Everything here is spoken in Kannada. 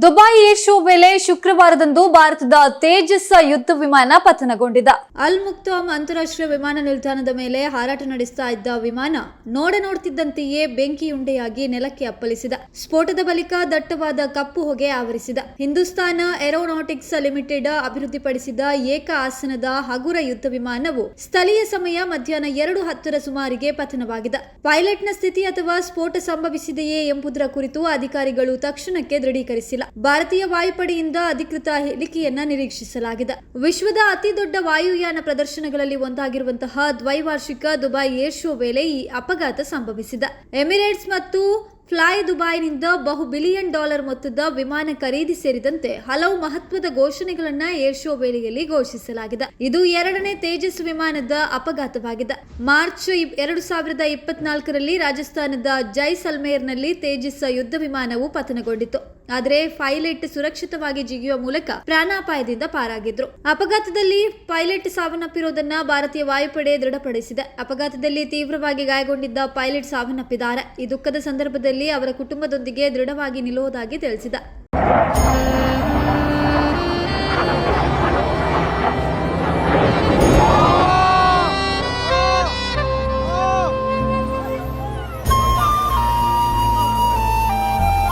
ದುಬೈ ಶೋ ವೇಳೆ ಶುಕ್ರವಾರದಂದು ಭಾರತದ ತೇಜಸ್ ಯುದ್ಧ ವಿಮಾನ ಪತನಗೊಂಡಿದ. ಅಲ್ ಮುಕ್ತಾಮ್ ಅಂತಾರಾಷ್ಟ್ರೀಯ ವಿಮಾನ ನಿಲ್ದಾಣದ ಮೇಲೆ ಹಾರಾಟ ನಡೆಸ್ತಾ ಇದ್ದ ವಿಮಾನ ನೋಡ ನೋಡ್ತಿದ್ದಂತೆಯೇ ಬೆಂಕಿಯುಂಡೆಯಾಗಿ ನೆಲಕ್ಕೆ ಅಪ್ಪಳಿಸಿದ. ಸ್ಫೋಟದ ಬಳಿಕ ದಟ್ಟವಾದ ಕಪ್ಪು ಹೊಗೆ ಆವರಿಸಿದ. ಹಿಂದೂಸ್ತಾನ ಏರೋನಾಟಿಕ್ಸ್ ಲಿಮಿಟೆಡ್ ಅಭಿವೃದ್ಧಿಪಡಿಸಿದ ಏಕ ಆಸನದ ಹಗುರ ಯುದ್ಧ ವಿಮಾನವು ಸ್ಥಳೀಯ ಸಮಯ ಮಧ್ಯಾಹ್ನ ಎರಡು ಹತ್ತರ ಸುಮಾರಿಗೆ ಪತನವಾಗಿದೆ. ಪೈಲಟ್ನ ಸ್ಥಿತಿ ಅಥವಾ ಸ್ಫೋಟ ಸಂಭವಿಸಿದೆಯೇ ಎಂಬುದರ ಕುರಿತು ಅಧಿಕಾರಿಗಳು ತಕ್ಷಣಕ್ಕೆ ದೃಢೀಕರಿಸಿಲ್ಲ. ಭಾರತೀಯ ವಾಯುಪಡೆಯಿಂದ ಅಧಿಕೃತ ಹೇಳಿಕೆಯನ್ನ ನಿರೀಕ್ಷಿಸಲಾಗಿದೆ. ವಿಶ್ವದ ಅತಿ ದೊಡ್ಡ ವಾಯುಯಾನ ಪ್ರದರ್ಶನಗಳಲ್ಲಿ ಒಂದಾಗಿರುವಂತಹ ದ್ವೈವಾರ್ಷಿಕ ದುಬೈ ಏರ್ ಶೋ ವೇಳೆ ಈ ಅಪಘಾತ ಸಂಭವಿಸಿದೆ. ಎಮಿರೇಟ್ಸ್ ಮತ್ತು ಫ್ಲೈ ದುಬೈನಿಂದ ಬಹು ಬಿಲಿಯನ್ ಡಾಲರ್ ಮೊತ್ತದ ವಿಮಾನ ಖರೀದಿ ಸೇರಿದಂತೆ ಹಲವು ಮಹತ್ವದ ಘೋಷಣೆಗಳನ್ನ ಏರ್ ಶೋ ವೇಳೆಯಲ್ಲಿ ಘೋಷಿಸಲಾಗಿದೆ. ಇದು ಎರಡನೇ ತೇಜಸ್ ವಿಮಾನದ ಅಪಘಾತವಾಗಿದೆ. ಮಾರ್ಚ್ ಎರಡು ಸಾವಿರದ ಇಪ್ಪತ್ನಾಲ್ಕರಲ್ಲಿ ರಾಜಸ್ಥಾನದ ಜೈಸಲ್ಮೇರ್ನಲ್ಲಿ ತೇಜಸ್ ಯುದ್ಧ ವಿಮಾನವು ಪತನಗೊಂಡಿತು. ಆದರೆ ಪೈಲಟ್ ಸುರಕ್ಷಿತವಾಗಿ ಜಿಗಿಯುವ ಮೂಲಕ ಪ್ರಾಣಾಪಾಯದಿಂದ ಪಾರಾಗಿದ್ರು. ಅಪಘಾತದಲ್ಲಿ ಪೈಲಟ್ ಸಾವನ್ನಪ್ಪಿರುವುದನ್ನ ಭಾರತೀಯ ವಾಯುಪಡೆ ದೃಢಪಡಿಸಿದೆ. ಅಪಘಾತದಲ್ಲಿ ತೀವ್ರವಾಗಿ ಗಾಯಗೊಂಡಿದ್ದ ಪೈಲಟ್ ಸಾವನ್ನಪ್ಪಿದ್ದಾರೆ. ಈ ದುಃಖದ ಸಂದರ್ಭದಲ್ಲಿ ಅವರ ಕುಟುಂಬದೊಂದಿಗೆ ದೃಢವಾಗಿ ನಿಲ್ಲುವುದಾಗಿ ತಿಳಿಸಿದೆ.